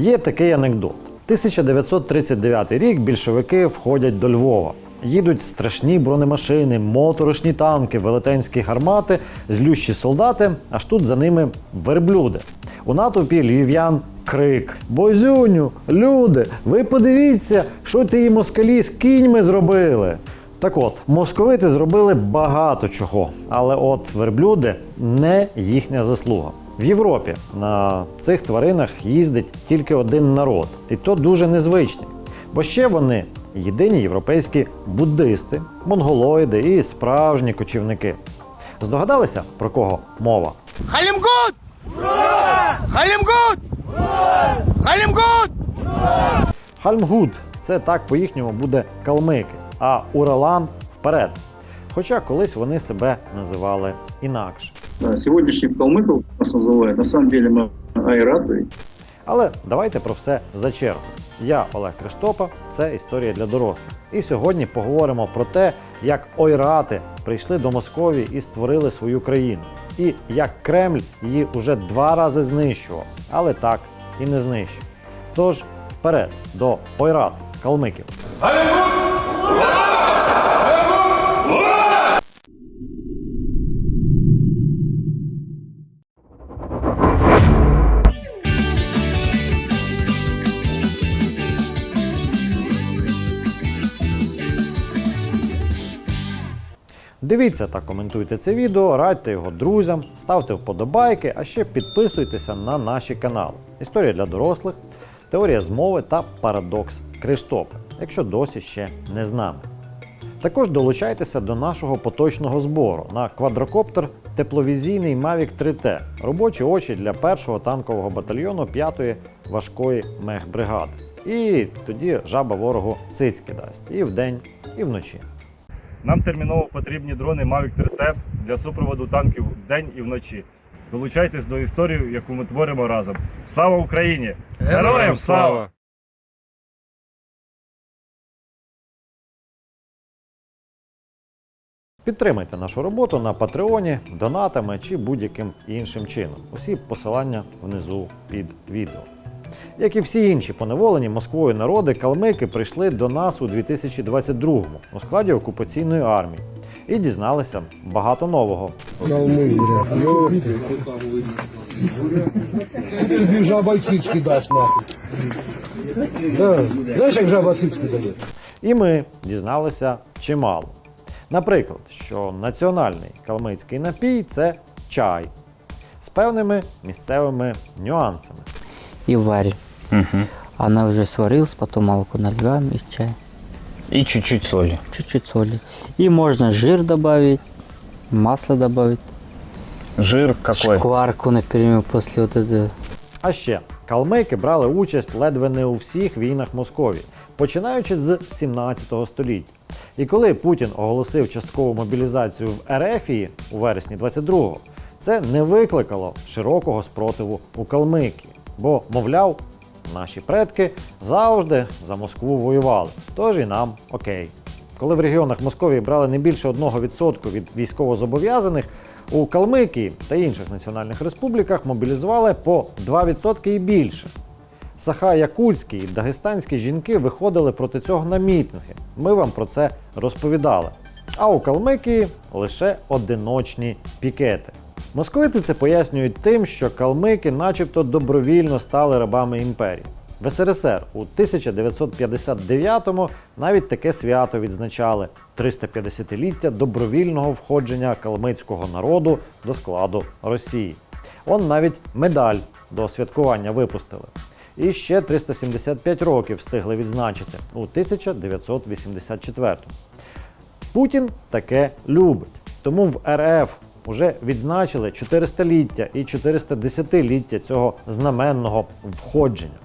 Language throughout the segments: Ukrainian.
Є такий анекдот. 1939 рік більшовики входять до Львова. Їдуть страшні бронемашини, моторошні танки, велетенські гармати, злющі солдати, аж тут за ними верблюди. У натовпі львів'ян крик: Бозюню, люди, ви подивіться, що ті москалі з кіньми зробили. Так от, московити зробили багато чого, але от верблюди не їхня заслуга. В Європі на цих тваринах їздить тільки один народ, і то дуже незвичний. Бо ще вони єдині європейські буддисти, монголоїди і справжні кочівники. Здогадалися, про кого мова? Халимгут! Халимгут! Халимгут! Хальмгуд це так по-їхньому буде калмики, а Уралан вперед. Хоча колись вони себе називали інакше. Да, сегодняшних калмыков нас называют, на самом деле мы айраты. Але давайте про все за чергу. Я Олег Криштопа, це історія для дорослих. І сьогодні поговоримо про те, як ойрати прийшли до Московії і створили свою країну, і як Кремль її уже два рази знищував, але так і не знищив. Тож вперед до ойрат калмиків. Дивіться та коментуйте це відео, радьте його друзям, ставте вподобайки, а ще підписуйтеся на наші канали. Історія для дорослих, теорія змови та парадокс Криштопа, якщо досі ще не з нами. Також долучайтеся до нашого поточного збору на квадрокоптер тепловізійний Mavic 3T, робочі очі для першого танкового батальйону 5-ї важкої мехбригади. І тоді жаба ворогу цицьки дасть і вдень, і вночі. Нам терміново потрібні дрони Mavic 3T для супроводу танків вдень і вночі. Долучайтесь до історії, яку ми творимо разом. Слава Україні! Героям слава! Підтримайте нашу роботу на Патреоні, донатами чи будь-яким іншим чином. Усі посилання внизу під відео. Як і всі інші поневолені Москвою народи, калмики прийшли до нас у 2022-му у складі окупаційної армії і дізналися багато нового. Тобі жаба цицьки дасть нахуй. Знаєш, як жаба цицьки дає? І ми дізналися чимало. Наприклад, що національний калмицький напій це чай з певними місцевими нюансами. И варь. Она уже сварилась, потом молоко наливаем и чай. И чуть-чуть соли. Чуть-чуть соли. И можно жир добавить, масло добавить, Жир какой? шкварку, например, после вот этого. А ще калмики брали участь ледве не у всіх війнах Московії, починаючи з 17 століття. І коли Путін оголосив часткову мобілізацію в Ерефії у вересні 22-го, це не викликало широкого спротиву у Калмикії, бо, мовляв, наші предки завжди за Москву воювали, тож і нам окей. Коли в регіонах Московії брали не більше 1% від військовозобов'язаних, у Калмикії та інших національних республіках мобілізували по 2% і більше. Саха-Якутські і дагестанські жінки виходили проти цього на мітинги. Ми вам про це розповідали. А у Калмикії лише одиночні пікети. Московити це пояснюють тим, що калмики начебто добровільно стали рабами імперії. В СРСР у 1959-му навіть таке свято відзначали 350-ліття добровільного входження калмицького народу до складу Росії. Он навіть медаль до святкування випустили. І ще 375 років встигли відзначити у 1984-му. Путін таке любить. Тому в РФ вже відзначили 400-ліття і 410-ліття цього знаменного входження.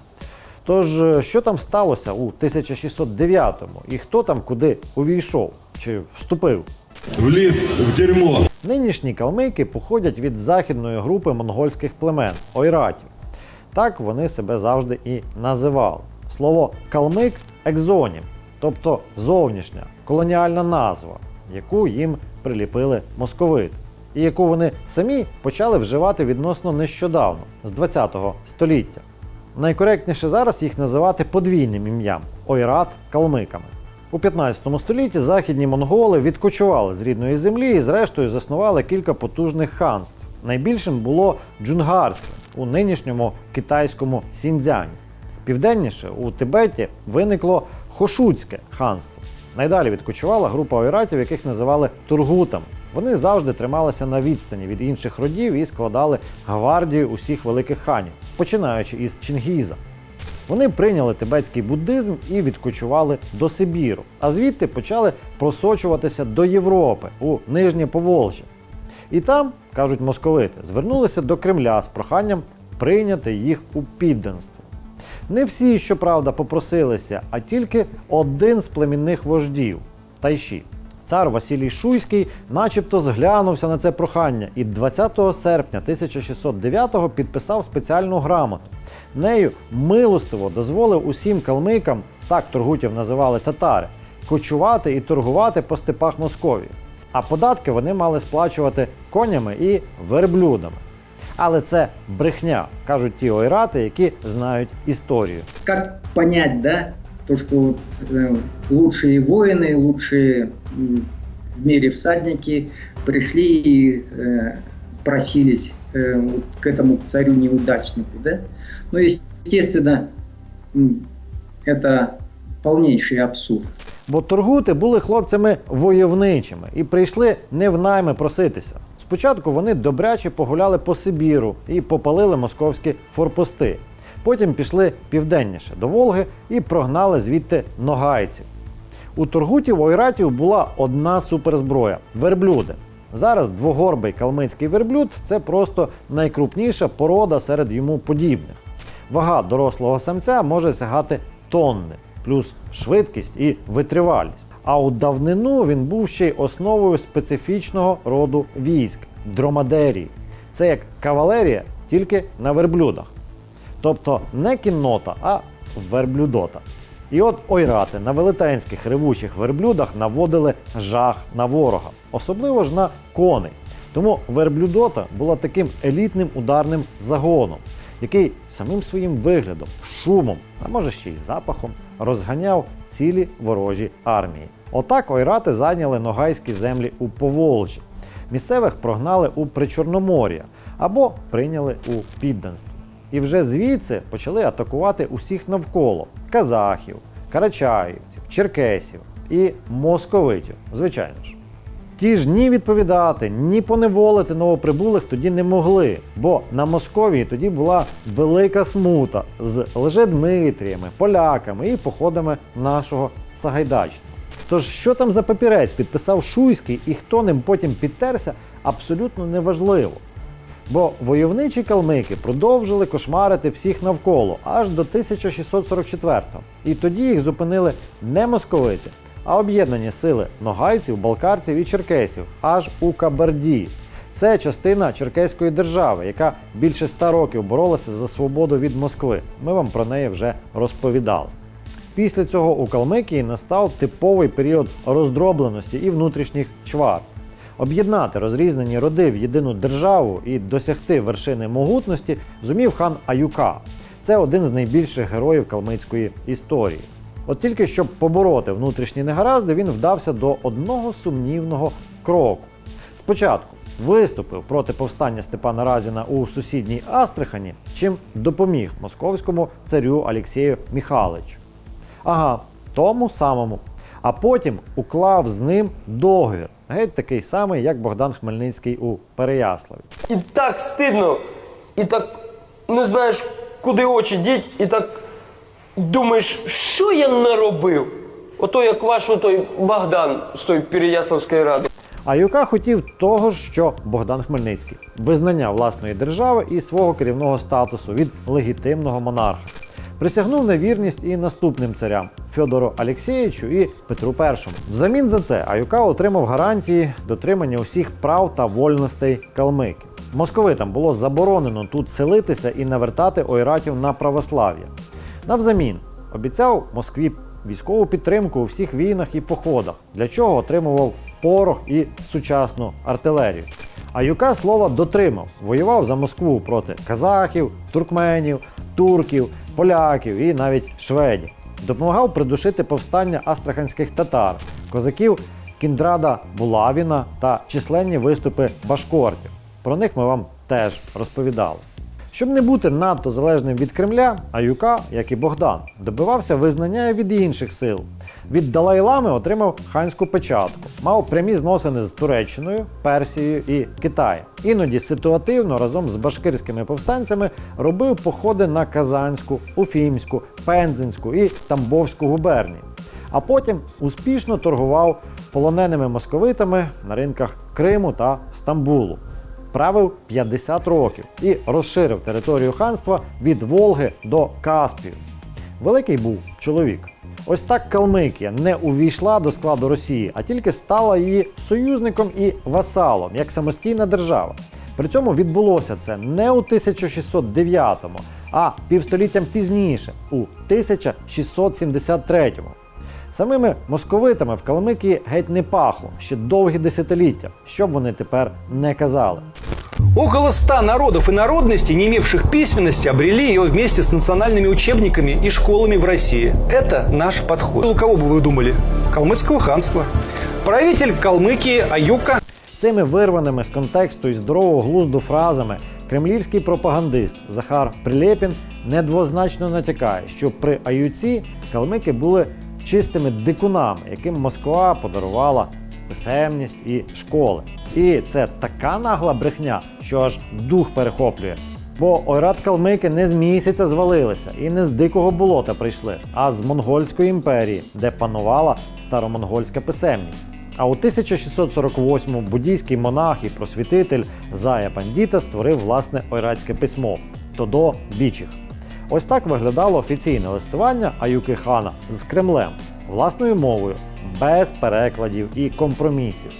Тож, е, що там сталося у 1609-му і хто там куди увійшов чи вступив? Вліз в дерьмо. Нинішні калмики походять від західної групи монгольських племен ойратів. Так вони себе завжди і називали. Слово калмик екзонім, тобто зовнішня колоніальна назва, яку їм приліпили московити, і яку вони самі почали вживати відносно нещодавно, з 20-го століття. Найкоректніше зараз їх називати подвійним ім'ям ойрат калмиками. У 15 столітті західні монголи відкочували з рідної землі і зрештою заснували кілька потужних ханств. Найбільшим було Джунгарське у нинішньому китайському Сіньцзяні. Південніше у Тибеті виникло Хошуцьке ханство. Найдалі відкочувала група ойратів, яких називали тургутами. Вони завжди трималися на відстані від інших родів і складали гвардію усіх великих ханів, починаючи із Чингіза. Вони прийняли тибетський буддизм і відкочували до Сибіру, а звідти почали просочуватися до Європи у Нижнє Поволжя. І там, кажуть московити, звернулися до Кремля з проханням прийняти їх у підданство. Не всі, щоправда, попросилися, а тільки один з племінних вождів Тайші. Цар Василій Шуйський начебто зглянувся на це прохання і 20 серпня 1609-го підписав спеціальну грамоту. Нею милостиво дозволив усім калмикам, так торгутів називали татари, кочувати і торгувати по степах Московії. А податки вони мали сплачувати конями і верблюдами. Але це брехня, кажуть ті ойрати, які знають історію. как понять, да, то, что вот, э, лучшие воины, лучшие м, в мире всадники пришли и э, просились э, вот к этому царю-неудачнику, да? Ну, естественно, м, это полнейший абсурд. Бо торгути були хлопцями войовничими і прийшли не в найми проситися. Спочатку вони добряче погуляли по Сибіру і попалили московські форпости. Потім пішли південніше до Волги і прогнали звідти ногайців. У Тургутів ойратів була одна суперзброя верблюди. Зараз двогорбий калмицький верблюд це просто найкрупніша порода серед йому подібних. Вага дорослого самця може сягати тонни, плюс швидкість і витривалість. А у давнину він був ще й основою специфічного роду військ дромадерії. Це як кавалерія, тільки на верблюдах. Тобто не кіннота, а верблюдота. І от ойрати на велетенських ревучих верблюдах наводили жах на ворога, особливо ж на коней. Тому верблюдота була таким елітним ударним загоном, який самим своїм виглядом, шумом, а може ще й запахом, розганяв цілі ворожі армії. Отак ойрати зайняли ногайські землі у Поволжі. Місцевих прогнали у Причорномор'я або прийняли у підданство. І вже звідси почали атакувати усіх навколо казахів, карачаївців, черкесів і московитів, звичайно ж. Ті ж ні відповідати, ні поневолити новоприбулих тоді не могли, бо на Московії тоді була велика смута з Лжедмитріями, поляками і походами нашого Сагайдачного. Тож, що там за папірець підписав Шуйський і хто ним потім підтерся, абсолютно неважливо. Бо войовничі калмики продовжили кошмарити всіх навколо аж до 1644-го. І тоді їх зупинили не московити, а об'єднані сили ногайців, балкарців і черкесів аж у Кабарді. Це частина черкеської держави, яка більше ста років боролася за свободу від Москви. Ми вам про неї вже розповідали. Після цього у Калмикії настав типовий період роздробленості і внутрішніх чвар. Об'єднати розрізнені роди в єдину державу і досягти вершини могутності зумів хан Аюка. Це один з найбільших героїв калмицької історії. От тільки щоб побороти внутрішні негаразди, він вдався до одного сумнівного кроку. Спочатку виступив проти повстання Степана Разіна у сусідній Астрахані, чим допоміг московському царю Алексію Міхаличу. Ага, тому самому. А потім уклав з ним договір, геть такий самий, як Богдан Хмельницький у Переяславі. І так стидно, і так не знаєш, куди очі діть, і так думаєш, що я наробив? Ото як ваш той Богдан з тої Переяславської ради. А Юка хотів того ж, що Богдан Хмельницький визнання власної держави і свого керівного статусу від легітимного монарха. Присягнув на вірність і наступним царям Фьодору Алєксєєвичу і Петру І. Взамін за це Аюка отримав гарантії дотримання усіх прав та вольностей калмиків. Московитам було заборонено тут селитися і навертати ойратів на православ'я. Навзамін обіцяв Москві військову підтримку у всіх війнах і походах, для чого отримував порох і сучасну артилерію. А Юка слова дотримав, воював за Москву проти казахів, туркменів, турків поляків і навіть шведів. Допомагав придушити повстання астраханських татар, козаків Кіндрада Булавіна та численні виступи башкортів. Про них ми вам теж розповідали. Щоб не бути надто залежним від Кремля, Аюка, як і Богдан, добивався визнання від інших сил. Від Далай-Лами отримав ханську печатку, мав прямі зносини з Туреччиною, Персією і Китаєм. Іноді ситуативно разом з башкирськими повстанцями робив походи на Казанську, Уфімську, Пензенську і Тамбовську губернії. А потім успішно торгував полоненими московитами на ринках Криму та Стамбулу правив 50 років і розширив територію ханства від Волги до Каспію. Великий був чоловік. Ось так Калмикія не увійшла до складу Росії, а тільки стала її союзником і васалом як самостійна держава. При цьому відбулося це не у 1609-му, а півстоліттям пізніше, у 1673-му. Самими московитами в Калмикії геть не пахло ще довгі десятиліття, що б вони тепер не казали. Около ста народов и народностей, не имевших письменности, обрели ее вместе с национальными учебниками и школами в России. Это наш подход. У кого бы вы думали? Калмыцкого ханства. Правитель Калмыкии Аюка Цими вирваними з контексту і здорового глузду фразами кремлівський пропагандист Захар Прилєпін недвозначно натякає, що при Аюці калмики були чистими дикунами, яким Москва подарувала писемність і школи. І це така нагла брехня, що аж дух перехоплює. Бо ойрат калмики не з місяця звалилися і не з дикого болота прийшли, а з Монгольської імперії, де панувала старомонгольська писемність. А у 1648-му буддійський монах і просвітитель Зая Пандіта створив власне ойратське письмо Тодо Бічих. Ось так виглядало офіційне листування Аюки хана з Кремлем власною мовою, без перекладів і компромісів.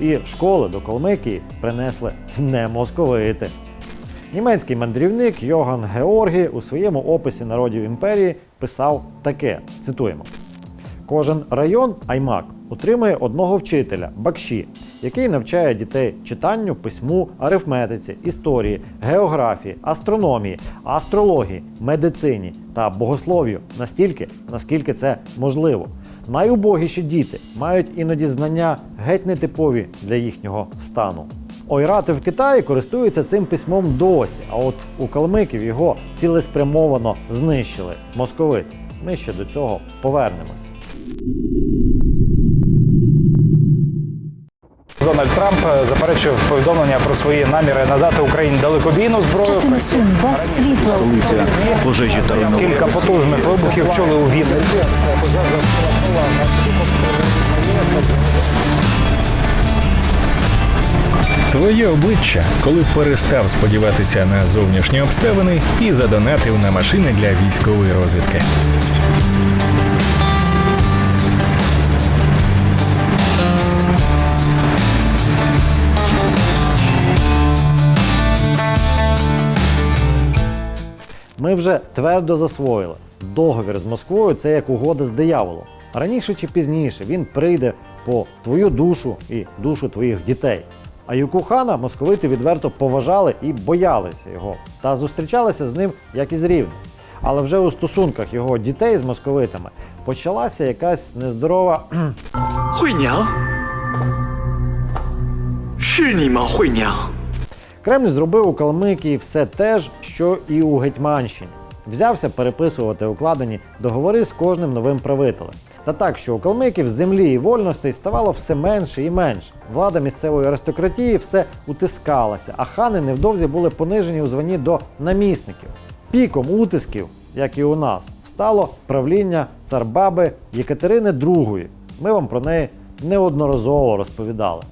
І школи до Калмикії принесли не московити. Німецький мандрівник Йоган Георгі у своєму описі народів імперії писав таке: цитуємо: Кожен район Аймак утримує одного вчителя Бакші, який навчає дітей читанню, письму, арифметиці, історії, географії, астрономії, астрології, медицині та богослов'ю настільки, наскільки це можливо. Найубогіші діти мають іноді знання геть нетипові для їхнього стану. Ойрати в Китаї користуються цим письмом досі, а от у калмиків його цілеспрямовано знищили московити. Ми ще до цього повернемось. Дональд Трамп е, заперечив повідомлення про свої наміри надати Україні далекобійну зброю. Частина Сум без світла. Пожежі та Кілька потужних вибухів чули у Вінниці. Твоє обличчя, коли перестав сподіватися на зовнішні обставини і задонатив на машини для військової розвідки. Ми вже твердо засвоїли. Договір з Москвою це як угода з дияволом. Раніше чи пізніше він прийде по твою душу і душу твоїх дітей. А Юкухана московити відверто поважали і боялися його, та зустрічалися з ним як із рівним. Але вже у стосунках його дітей з московитами почалася якась нездорова хуйня. Шиніма хуйня. Кремль зробив у Калмикії все те ж, що і у Гетьманщині. Взявся переписувати укладені договори з кожним новим правителем. Та так, що у калмиків землі і вольностей ставало все менше і менше. Влада місцевої аристократії все утискалася, а хани невдовзі були понижені у званні до намісників. Піком утисків, як і у нас, стало правління царбаби Єкатерини II. Ми вам про неї неодноразово розповідали.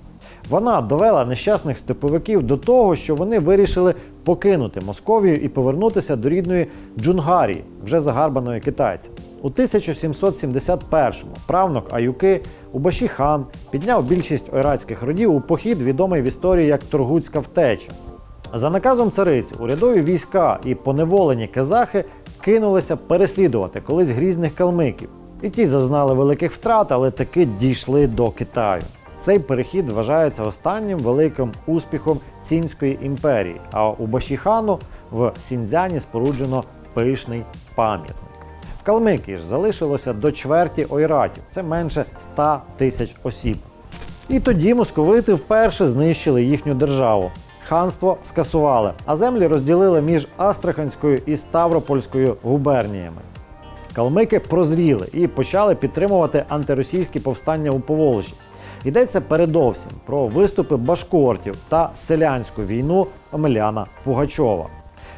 Вона довела нещасних степовиків до того, що вони вирішили покинути Московію і повернутися до рідної Джунгарії, вже загарбаної китайцями. У 1771-му правнук Аюки Убаші хан підняв більшість ойратських родів у похід, відомий в історії як Торгутська втеча. За наказом цариці урядові війська і поневолені казахи кинулися переслідувати колись грізних калмиків. І ті зазнали великих втрат, але таки дійшли до Китаю. Цей перехід вважається останнім великим успіхом Цінської імперії. А у Башіхану в Сіньцзяні споруджено пишний пам'ятник. В Калмикії ж залишилося до чверті ойратів, це менше 100 тисяч осіб. І тоді московити вперше знищили їхню державу. Ханство скасували, а землі розділили між Астраханською і Ставропольською губерніями. Калмики прозріли і почали підтримувати антиросійські повстання у Поволжі. Йдеться передовсім про виступи башкортів та селянську війну Омеляна Пугачова.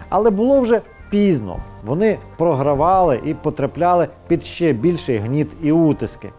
Але було вже пізно. Вони програвали і потрапляли під ще більший гніт і утиски.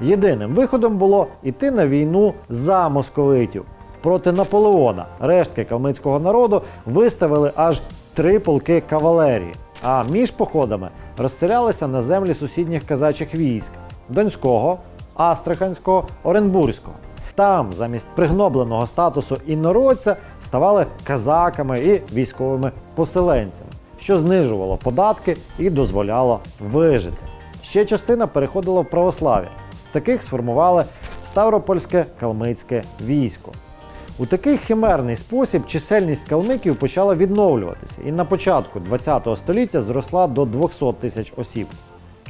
Єдиним виходом було йти на війну за московитів проти Наполеона. Рештки калмицького народу виставили аж три полки кавалерії, а між походами розселялися на землі сусідніх казачих військ Донського, Астраханського, Оренбурзького. Там замість пригнобленого статусу інородця ставали казаками і військовими поселенцями, що знижувало податки і дозволяло вижити. Ще частина переходила в православ'я. З таких сформували Ставропольське калмицьке військо. У такий химерний спосіб чисельність калмиків почала відновлюватися і на початку ХХ століття зросла до 200 тисяч осіб.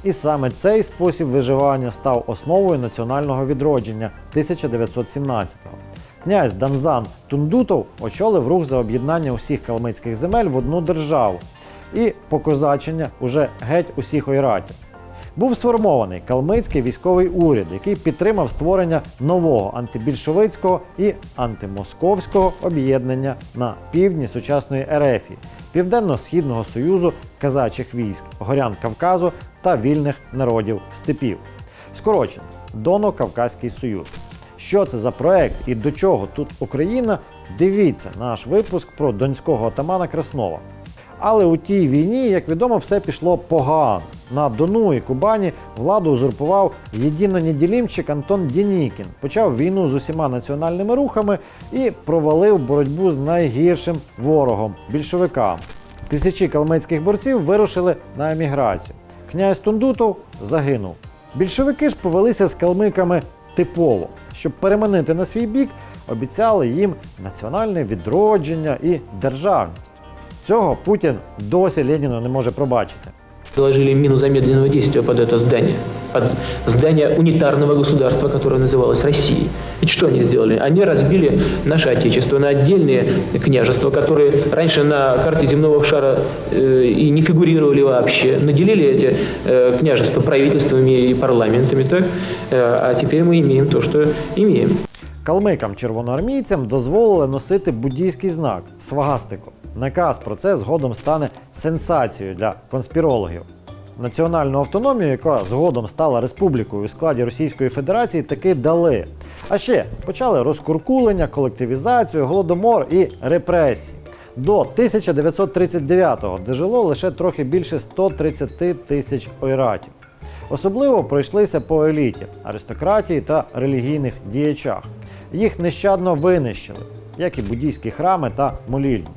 І саме цей спосіб виживання став основою національного відродження 1917-го. Князь Данзан Тундутов очолив рух за об'єднання усіх калмицьких земель в одну державу і покозачення уже геть усіх ойратів. Був сформований калмицький військовий уряд, який підтримав створення нового антибільшовицького і антимосковського об'єднання на півдні сучасної Ерефії, Південно-Східного Союзу казачих військ, горян Кавказу та вільних народів степів. Скорочено Доно-Кавказький Союз. Що це за проект і до чого тут Україна? Дивіться наш випуск про донського отамана Краснова. Але у тій війні, як відомо, все пішло погано. На Дону і Кубані владу узурпував єдинонеділімчик Антон Дєнікін, почав війну з усіма національними рухами і провалив боротьбу з найгіршим ворогом більшовикам. Тисячі калмицьких борців вирушили на еміграцію. Князь Тундутов загинув. Більшовики ж повелися з калмиками типово, щоб переманити на свій бік, обіцяли їм національне відродження і державність. Цього Путін досі Леніну не може пробачити. Доложили мину замедленного действия под это здание, под здание унитарного государства, которое называлось Россией. И что они сделали? Они разбили наше Отечество на отдельные княжества, которые раньше на карте земного шара э, и не фигурировали вообще. Наделили эти э, княжества правительствами и парламентами, так? Э, а теперь мы имеем то, что имеем. Калмикам червоноармійцям дозволили носити буддійський знак свагастику. Наказ про це згодом стане сенсацією для конспірологів. Національну автономію, яка згодом стала республікою у складі Російської Федерації, таки дали. А ще почали розкуркулення, колективізацію, голодомор і репресії. До 1939-го дожило лише трохи більше 130 тисяч ойратів. Особливо пройшлися по еліті, аристократії та релігійних діячах. Їх нещадно винищили, як і буддійські храми та молільні.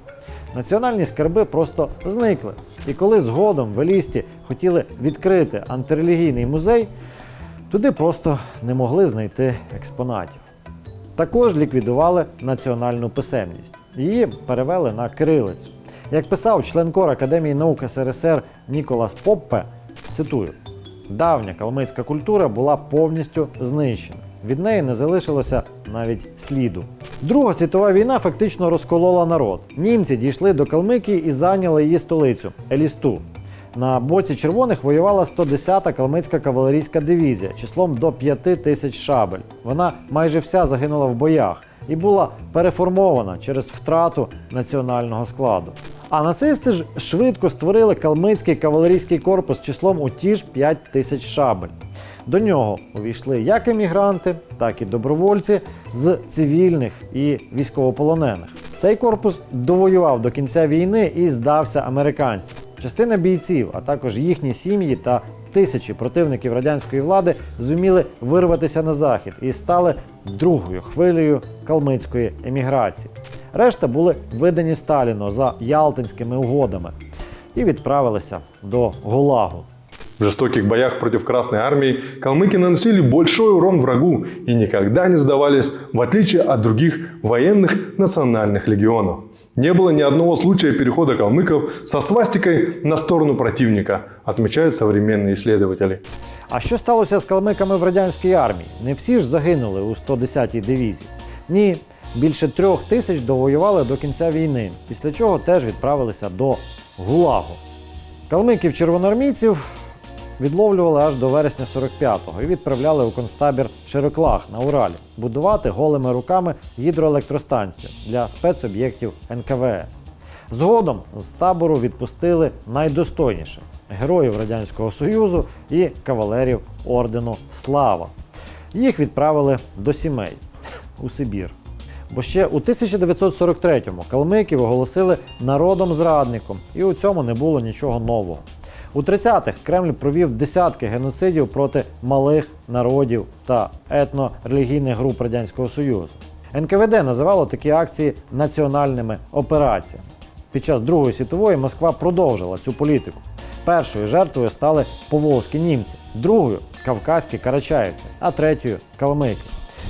Національні скарби просто зникли. І коли згодом в Елісті хотіли відкрити антирелігійний музей, туди просто не могли знайти експонатів. Також ліквідували національну писемність. Її перевели на кирилицю. Як писав член кор Академії наук СРСР Ніколас Поппе, цитую: давня калмицька культура була повністю знищена. Від неї не залишилося навіть сліду. Друга світова війна фактично розколола народ. Німці дійшли до Калмикії і зайняли її столицю Елісту. На боці червоних воювала 110-та калмицька кавалерійська дивізія числом до 5 тисяч шабель. Вона майже вся загинула в боях і була переформована через втрату національного складу. А нацисти ж швидко створили калмицький кавалерійський корпус числом у ті ж 5 тисяч шабель. До нього увійшли як емігранти, так і добровольці з цивільних і військовополонених. Цей корпус довоював до кінця війни і здався американцям. Частина бійців, а також їхні сім'ї та тисячі противників радянської влади зуміли вирватися на захід і стали другою хвилею калмицької еміграції. Решта були видані Сталіну за Ялтинськими угодами і відправилися до Гулагу. В жестоких боях против Красной Армии калмыки наносили большой урон врагу и никогда не сдавались, в отличие от других военных национальных легионов. Не было ни одного случая перехода калмыков со свастикой на сторону противника, отмечают современные исследователи. А що сталося з калмиками в радянській армії? Не всі ж загинули у 110-й дивізії. Ні, більше трьох тисяч довоювали до кінця війни, після чого теж відправилися до Гулагу. Калмиків червоноармійців відловлювали аж до вересня 45-го і відправляли у концтабір Широклах на Уралі будувати голими руками гідроелектростанцію для спецоб'єктів НКВС. Згодом з табору відпустили найдостойніших героїв Радянського Союзу і кавалерів ордену Слава. Їх відправили до сімей у Сибір. Бо ще у 1943-му калмиків оголосили народом зрадником, і у цьому не було нічого нового. У 30-х Кремль провів десятки геноцидів проти малих народів та етно-релігійних груп Радянського Союзу. НКВД називало такі акції національними операціями. Під час Другої світової Москва продовжила цю політику. Першою жертвою стали поволзькі німці, другою кавказькі карачаївці, а третьою калмики.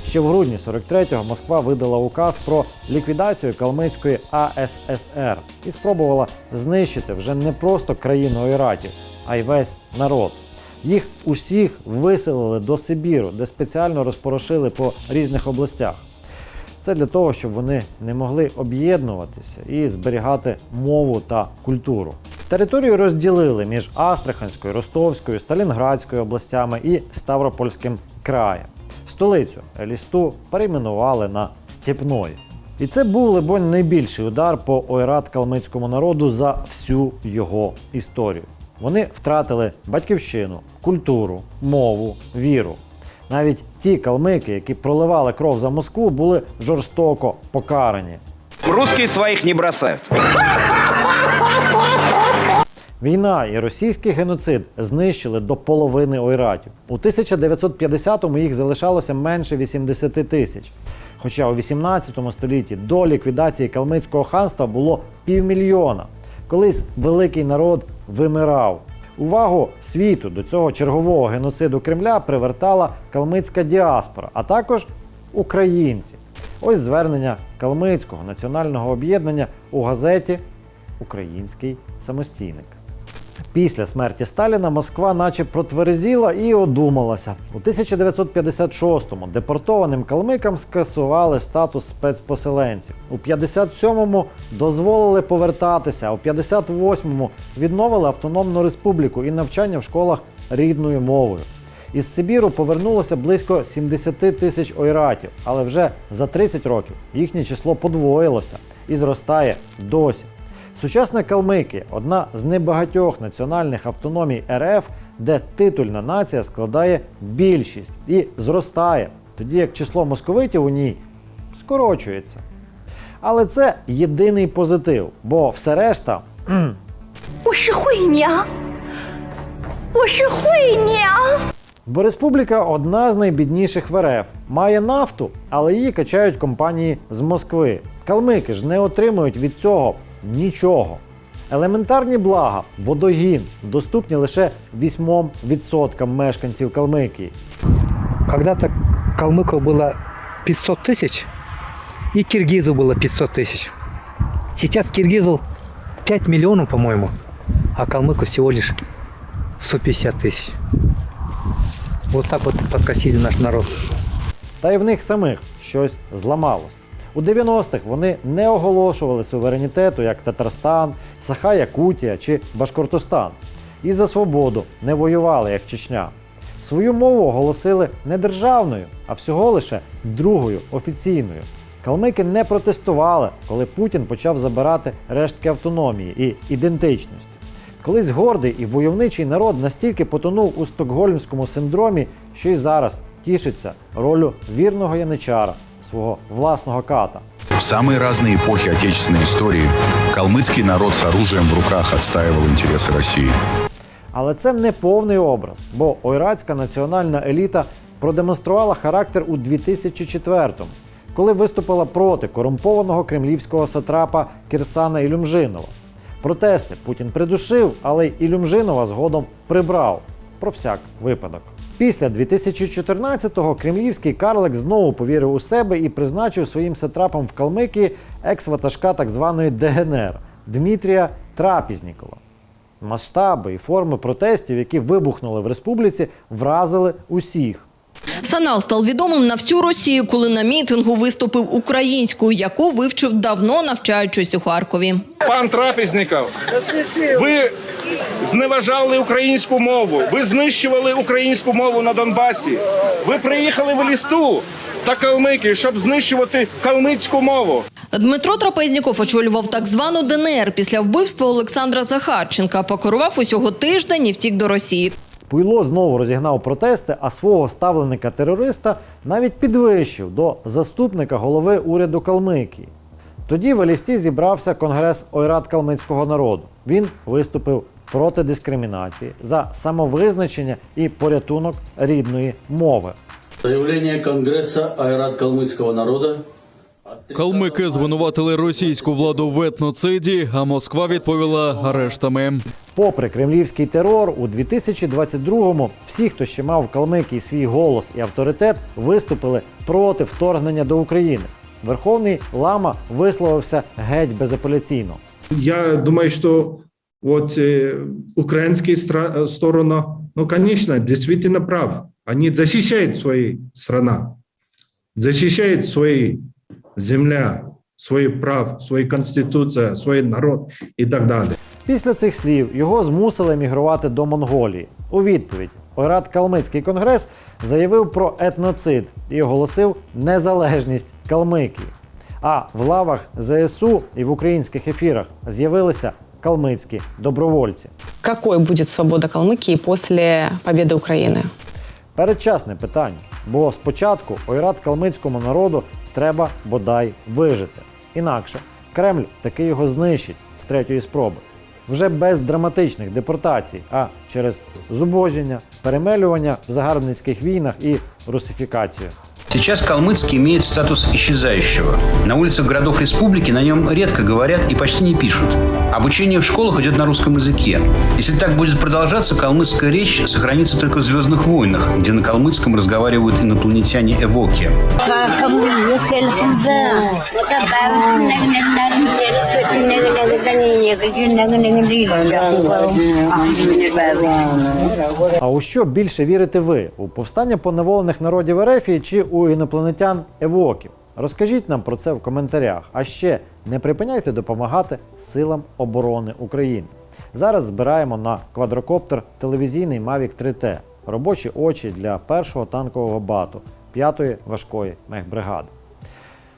Ще в грудні 43-го Москва видала указ про ліквідацію калмицької АССР і спробувала знищити вже не просто країну ойратів, а й весь народ. Їх усіх виселили до Сибіру, де спеціально розпорошили по різних областях. Це для того, щоб вони не могли об'єднуватися і зберігати мову та культуру. Територію розділили між Астраханською, Ростовською, Сталінградською областями і Ставропольським краєм. Столицю Елісту перейменували на Степної. І це був, либонь, найбільший удар по ойрат калмицькому народу за всю його історію. Вони втратили батьківщину, культуру, мову, віру. Навіть ті калмики, які проливали кров за Москву, були жорстоко покарані. Русские своих не бросают. Війна і російський геноцид знищили до половини ойратів. У 1950-му їх залишалося менше 80 тисяч. Хоча у 18 столітті до ліквідації калмицького ханства було півмільйона. Колись великий народ вимирав. Увагу світу до цього чергового геноциду Кремля привертала калмицька діаспора, а також українці. Ось звернення калмицького національного об'єднання у газеті Український самостійник. Після смерті Сталіна Москва наче протверезіла і одумалася. У 1956-му депортованим калмикам скасували статус спецпоселенців. У 57-му дозволили повертатися, а у 58-му відновили автономну республіку і навчання в школах рідною мовою. Із Сибіру повернулося близько 70 тисяч ойратів, але вже за 30 років їхнє число подвоїлося і зростає досі. Сучасна Калмикія одна з небагатьох національних автономій РФ, де титульна нація складає більшість і зростає, тоді як число московитів у ній скорочується. Але це єдиний позитив, бо все решта. Бо республіка одна з найбідніших в РФ, має нафту, але її качають компанії з Москви. Калмики ж не отримують від цього нічого. Елементарні блага, водогін доступні лише 8% мешканців Калмикії. Когда-то калмыков было 500 тысяч, и киргизов было 500 тысяч. Сейчас киргизов 5 миллионов, по-моему, а калмыков всего лишь 150 тысяч. Вот так вот подкосили наш народ. Та й в них самих щось зламалось. У 90-х вони не оголошували суверенітету, як Татарстан, Саха-Якутія чи Башкортостан. І за свободу не воювали, як Чечня. Свою мову оголосили не державною, а всього лише другою офіційною. Калмики не протестували, коли Путін почав забирати рештки автономії і ідентичності. Колись гордий і войовничий народ настільки потонув у стокгольмському синдромі, що й зараз тішиться ролю вірного яничара, свого власного ката. В самые разные эпохи отечественной истории калмыцкий народ с оружием в руках отстаивал интересы России. Але це не повний образ, бо ойратська національна еліта продемонструвала характер у 2004-му, коли виступила проти корумпованого кремлівського сатрапа Кірсана Ілюмжинова. Протести Путін придушив, але й Ілюмжинова згодом прибрав про всяк випадок. Після 2014-го кремлівський карлик знову повірив у себе і призначив своїм сатрапом в Калмикії екс-ватажка так званої ДГНР Дмитрія Трапізнікова. Масштаби і форми протестів, які вибухнули в республіці, вразили усіх. Санал став відомим на всю Росію, коли на мітингу виступив українською, яку вивчив давно навчаючись у Харкові. Пан Трапезніков, ви зневажали українську мову, ви знищували українську мову на Донбасі. Ви приїхали в лісту та калмики, щоб знищувати калмицьку мову. Дмитро Трапезніков очолював так звану ДНР після вбивства Олександра Захарченка. Покерував усього тиждень і втік до Росії. Пуйло знову розігнав протести, а свого ставленика терориста навіть підвищив до заступника голови уряду Калмикії. Тоді в Елісті зібрався конгрес Ойрат калмицького народу. Він виступив проти дискримінації за самовизначення і порятунок рідної мови. Заявление Конгресса Айрат калмыцкого народа Калмики звинуватили російську владу в етноциді, а Москва відповіла арештами. Попри кремлівський терор, у 2022-му всі, хто ще мав в Калмикії свій голос і авторитет, виступили проти вторгнення до України. Верховний лама висловився геть безапеляційно. Я думаю, что вот э, украинская э, сторона, ну, конечно, действительно прав. Они защищают свои страна, защищают свои земля, свои прав, свои конституция, свой народ и так далее. Після цих слів його змусили емігрувати до Монголії. У відповідь Ойрат Калмицький конгрес заявив про етноцид і оголосив незалежність Калмикії. А в лавах ЗСУ і в українських ефірах з'явилися калмицькі добровольці. Какой будет свобода Калмыкии после победы Украины? Передчасне питання, бо спочатку ойрат калмицькому народу треба бодай вижити. Інакше Кремль таки його знищить з третьої спроби. Вже без драматичних депортацій, а через зубожіння, перемелювання в загарбницьких війнах і русифікацію. Сейчас калмыцкий имеет статус исчезающего. На улицах городов республики на нем редко говорят и почти не пишут. Обучение в школах идет на русском языке. Если так будет продолжаться, калмыцкая речь сохранится только в «Звездных войнах», где на калмыцком разговаривают инопланетяне-эвоки. А у що більше вірите ви? У повстання поневолених народів Ерефії чи у інопланетян Евоків? Розкажіть нам про це в коментарях. А ще не припиняйте допомагати силам оборони України. Зараз збираємо на квадрокоптер телевізійний Mavic 3T, робочі очі для першого танкового бату 5-ї важкої мехбригади.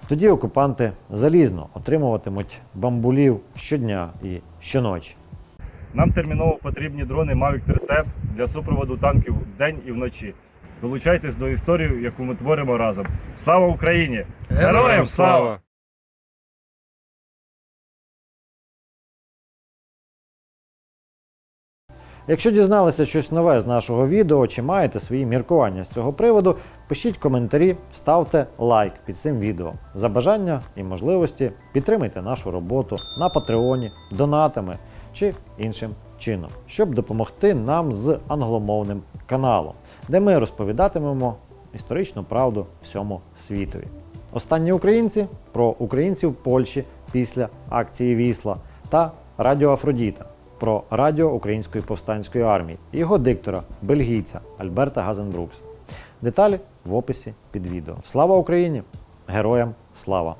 Тоді окупанти залізно отримуватимуть бамбулів щодня і щоночі. Нам терміново потрібні дрони Mavic 3T для супроводу танків вдень і вночі. Долучайтесь до історії, яку ми творимо разом. Слава Україні! Героям слава! Якщо дізналися щось нове з нашого відео чи маєте свої міркування з цього приводу, пишіть коментарі, ставте лайк під цим відео. За бажання і можливості підтримайте нашу роботу на Патреоні, донатами чи іншим чином, щоб допомогти нам з англомовним каналом, де ми розповідатимемо історичну правду всьому світові. Останні українці про українців Польщі після акції Вісла та Радіо Афродіта про радіо Української повстанської армії і його диктора, бельгійця Альберта Газенбрукса. Деталі в описі під відео. Слава Україні! Героям слава!